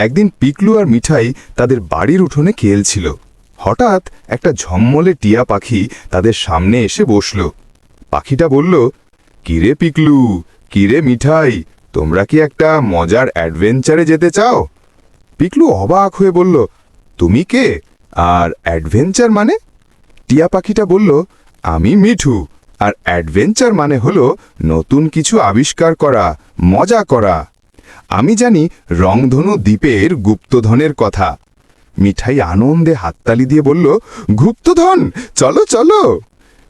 একদিন পিকলু আর মিঠাই তাদের বাড়ির উঠোনে খেলছিল। হঠাৎ একটা ঝম্মলে টিয়া পাখি তাদের সামনে এসে বসল। পাখিটা বলল, কিরে পিকলু, কিরে মিঠাই, তোমরা কি একটা মজার অ্যাডভেঞ্চারে যেতে চাও? পিকলু অবাক হয়ে বলল, তুমি কে? আর অ্যাডভেঞ্চার মানে? টিয়া পাখিটা বলল, আমি মিঠু, আর অ্যাডভেঞ্চার মানে হলো নতুন কিছু আবিষ্কার করা, মজা করা। আমি জানি রংধনু দ্বীপের গুপ্তধনের কথা। মিঠাই আনন্দে হাততালি দিয়ে বলল, গুপ্তধন, চলো চলো।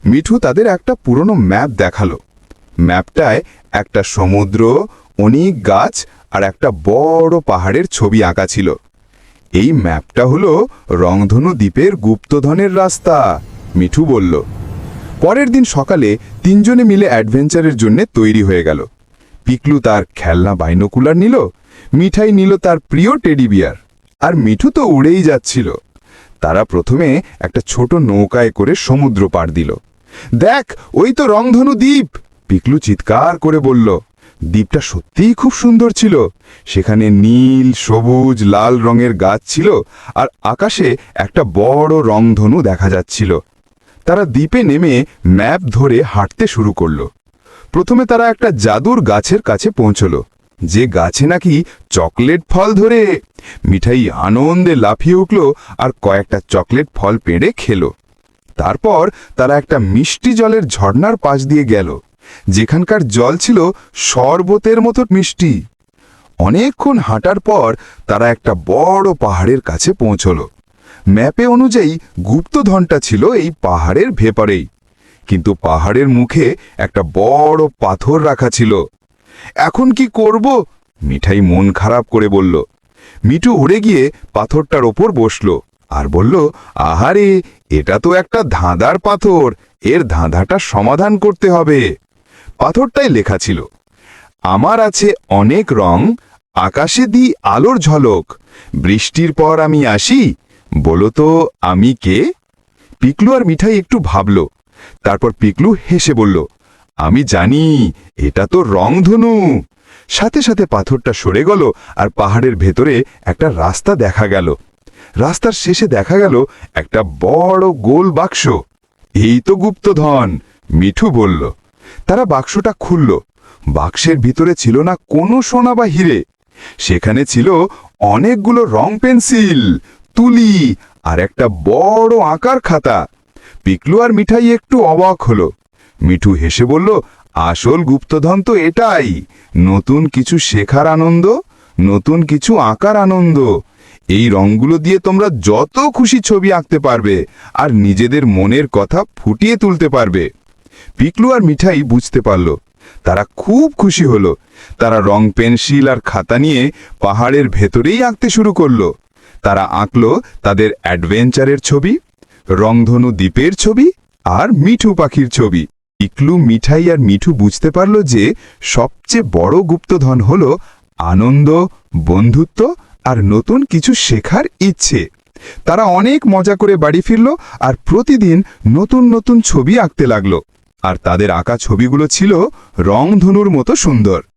মিঠু তাদের একটা পুরনো ম্যাপ দেখাল। ম্যাপটায় একটা সমুদ্র, অনেক গাছ আর একটা বড় পাহাড়ের ছবি আঁকা ছিল। এই ম্যাপটা হলো রংধনু দ্বীপের গুপ্তধনের রাস্তা, মিঠু বলল। পরের দিন সকালে তিনজনে মিলে অ্যাডভেঞ্চারের জন্য তৈরি হয়ে গেল। পিকলু তার খেলনা বাইনোকুলার নিল, মিঠাই নিল তার প্রিয় টেডি বিয়ার, আর মিঠু তো উড়েই যাচ্ছিল। তারা প্রথমে একটা ছোট নৌকায় করে সমুদ্র পার দিল। দেখ, ওই তো রংধনু দ্বীপ! পিকলু চিৎকার করে বলল। দ্বীপটা সত্যিই খুব সুন্দর ছিল। সেখানে নীল, সবুজ, লাল রঙের গাছ ছিল, আর আকাশে একটা বড় রংধনু দেখা যাচ্ছিল। তারা দ্বীপে নেমে ম্যাপ ধরে হাঁটতে শুরু করল। প্রথমে তারা একটা জাদুর গাছের কাছে পৌঁছল। যে গাছে নাকি চকলেট ফল ধরে। মিঠাই আনন্দে লাফিয়ে উঠল আর কয়েকটা চকলেট ফল পেড়ে খেল। তারপর তারা একটা মিষ্টি জলের ঝর্ণার পাশ দিয়ে গেল। যেখানকার জল ছিল শরবতের মতো মিষ্টি। অনেকক্ষণ হাঁটার পর তারা একটা বড় পাহাড়ের কাছে পৌঁছল। ম্যাপে অনুযায়ী গুপ্তধনটা ছিল এই পাহাড়ের ভেপারেই কিন্তু পাহাড়ের মুখে একটা বড় পাথর রাখা ছিল। এখন কি করব? মিঠাই মন খারাপ করে বলল। মিঠু উড়ে গিয়ে পাথরটার ওপর বসল আর বলল, আহারে, এটা তো একটা ধাঁধার পাথর। এর ধাঁধাটা সমাধান করতে হবে। পাথরটাই লেখা ছিল, আমার আছে অনেক রং, আকাশে দি আলোর ঝলক। বৃষ্টির পর আমি আসি। বলো তো, আমি কে? পিকলু আর মিঠাই একটু ভাবল তারপর পিকলু হেসে বলল, আমি জানি, এটা তো রংধনু। সাথে সাথে পাথরটা সরে গেল আর পাহাড়ের ভেতরে একটা রাস্তা দেখা গেল। রাস্তার শেষে দেখা গেল একটা বড় গোল বাক্স। এই তো গুপ্তধন, মিঠু বলল। তারা বাক্সটা খুলল। বাক্সের ভিতরে ছিল না কোনো সোনা বা হিরে। সেখানে ছিল অনেকগুলো রং পেন্সিল, তুলি আর একটা বড় আঁকার খাতা। পিকলু আর মিঠাই একটু অবাক হলো। মিঠু হেসে বলল, আসল গুপ্তধন তো এটাই। নতুন কিছু শেখার আনন্দ, নতুন কিছু আঁকার আনন্দ। এই রঙগুলো দিয়ে তোমরা যত খুশি ছবি আঁকতে পারবে আর নিজেদের মনের কথা ফুটিয়ে তুলতে পারবে। পিকলু আর মিঠাই বুঝতে পারল, তারা খুব খুশি হলো। তারা রং, পেন্সিল আর খাতা নিয়ে পাহাড়ের ভেতরেই আঁকতে শুরু করল। তারা আঁকলো তাদের অ্যাডভেঞ্চারের ছবি রংধনু দ্বীপের ছবি আর মিঠু পাখির ছবি। ইকলু, মিঠাই আর মিঠু বুঝতে পারল যে সবচেয়ে বড় গুপ্তধন হল আনন্দ, বন্ধুত্ব আর নতুন কিছু শেখার ইচ্ছে। তারা অনেক মজা করে বাড়ি ফিরল আর প্রতিদিন নতুন নতুন ছবি আঁকতে লাগল। আর তাদের আঁকা ছবিগুলো ছিল রংধনুর মতো সুন্দর।